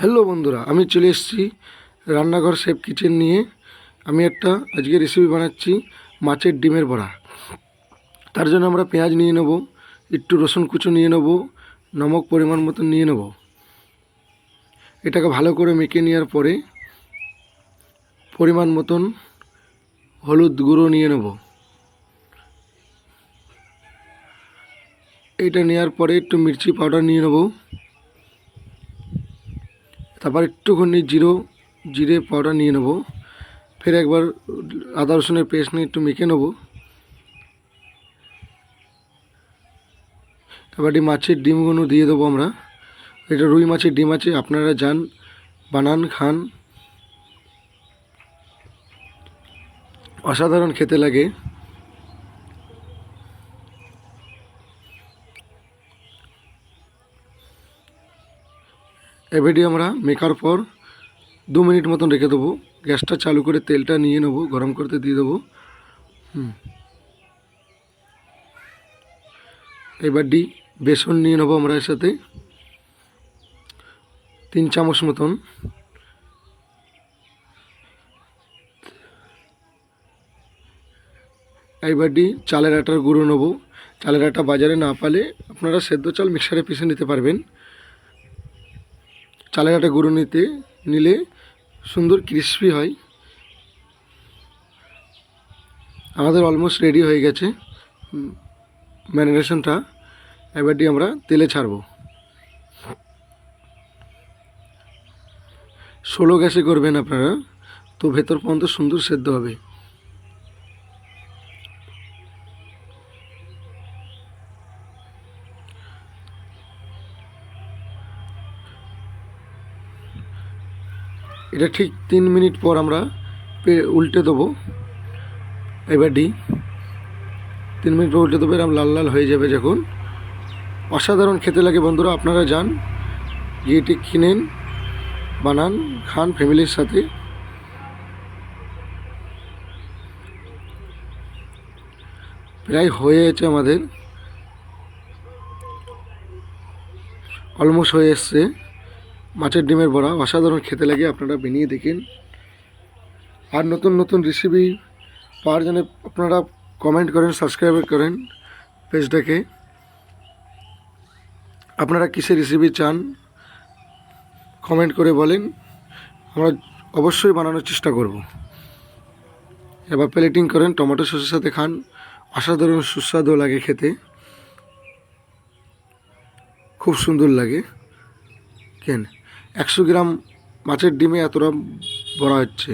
Hello বন্ধুরা, আমি চলে এসেছি রান্নাঘর সেফ কিচেন নিয়ে। আমি একটা আজকে রেসিপি বানাচ্ছি মাছের ডিমের বড়া। তার জন্য আমরা পেঁয়াজ নিয়ে নেব, একটু রসুন কুচো নিয়ে নেব, নমক পরিমাণ মতন নিয়ে নেব। এটাকে ভালো করে মেখে নেওয়ার পরে পরিমাণ মতন হলুদ গুঁড়ো নিয়ে নেব। এটা নেওয়ার পরে একটু মির্চি পাউডার নিয়ে নেব। তারপর একটুখানি জিরো, জিরে পাউডার নিয়ে নেব। ফের একবার আদা রসুনের পেস্ট নিয়ে একটু মেখে নেব। তারপর এই মাছের ডিমগুলো দিয়ে দেবো আমরা। এটা রুই মাছের ডিম আছে, আপনারা যান, বানান, খান। অসাধারণ খেতে লাগে। এবারে আমরা মেকার পর দু মিনিট মতন রেখে দেবো। গ্যাসটা চালু করে তেলটা নিয়ে নেব, গরম করতে দিয়ে দেবো। হুম। এবার ডি, বেসন নিয়ে নেব আমরা এর সাথে। তিন চামচ মতন। এইবার ডি, চালের আটার গুঁড়ো নেব। চালের আটা বাজারে না পালে আপনারা সেদ্ধ চাল মিক্সারে পিষে নিতে পারবেন। চালের আটা গুঁড়ো নিতে, নিলে সুন্দর ক্রিস্পি হয়। আমাদের অলমোস্ট রেডি হয়ে গেছে। ম্যারিনেশনটা এবারটি আমরা তেলে ছাড়বো। ষোলো গ্যাসে করবেন আপনারা, তো ভেতর পর্যন্ত সুন্দর সেদ্ধ হবে। এটা ঠিক তিন মিনিট পর আমরা উল্টে দেবো। এবার ডি। তিন মিনিট পর উল্টে দেবো এরকম লাল লাল হয়ে যাবে যখন। অসাধারণ খেতে লাগে বন্ধুরা, আপনারা যান। গিয়ে এটি কিনেন, বানান, খান ফ্যামিলির সাথে। প্রায় হয়ে গেছে আমাদের। অলমোস্ট হয়ে এসছে। মাছের ডিমের বড়া, অসাধারণ খেতে লাগে, আপনারা বানিয়ে দেখেন। আর নতুন নতুন রেসিপি পাওয়ার জন্য আপনারা কমেন্ট করেন সাবস্ক্রাইব করেন পেজটাকে আপনারা কিসের রেসিপি চান কমেন্ট করে বলেন। আমরা অবশ্যই বানানোর চেষ্টা করব। এবার প্লেটিং করেন, টমেটো সসের সাথে খান, অসাধারণ সুস্বাদু লাগে খেতে। খুব সুন্দর লাগে। কেন? একশো গ্রাম মাছের ডিমে এতটা ভরা হচ্ছে।